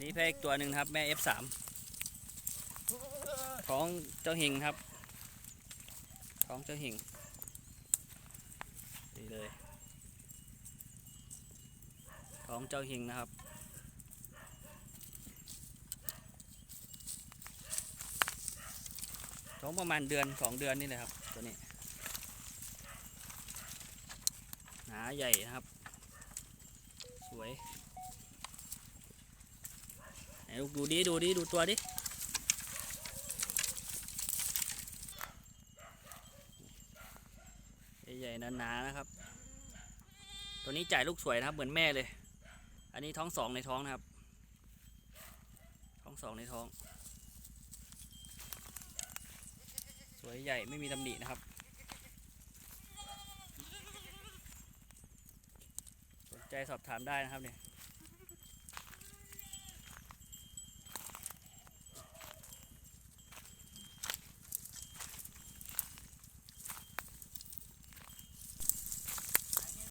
นี่แพะอีกตัวหนึ่งครับ แม่ F3 ท้องเจ้าหิงครับท้องเจ้าหิงนี่เลยท้องเจ้าหิงนะครับท้องประมาณเดือนสองเดือนนี่แหละครับ ตัวนี้ หนาใหญ่นะครับ สวย ดูดิดูดิดูตัวดิใหญ่ๆหนาๆนะครับ ตัวนี้จ่ายลูกสวยนะครับ เหมือนแม่เลย อันนี้ท้องสองในท้องนะครับ ท้องสองในท้อง สวยใหญ่ไม่มีตำหนินะครับสนใจสอบถามได้นะครับเนี่ย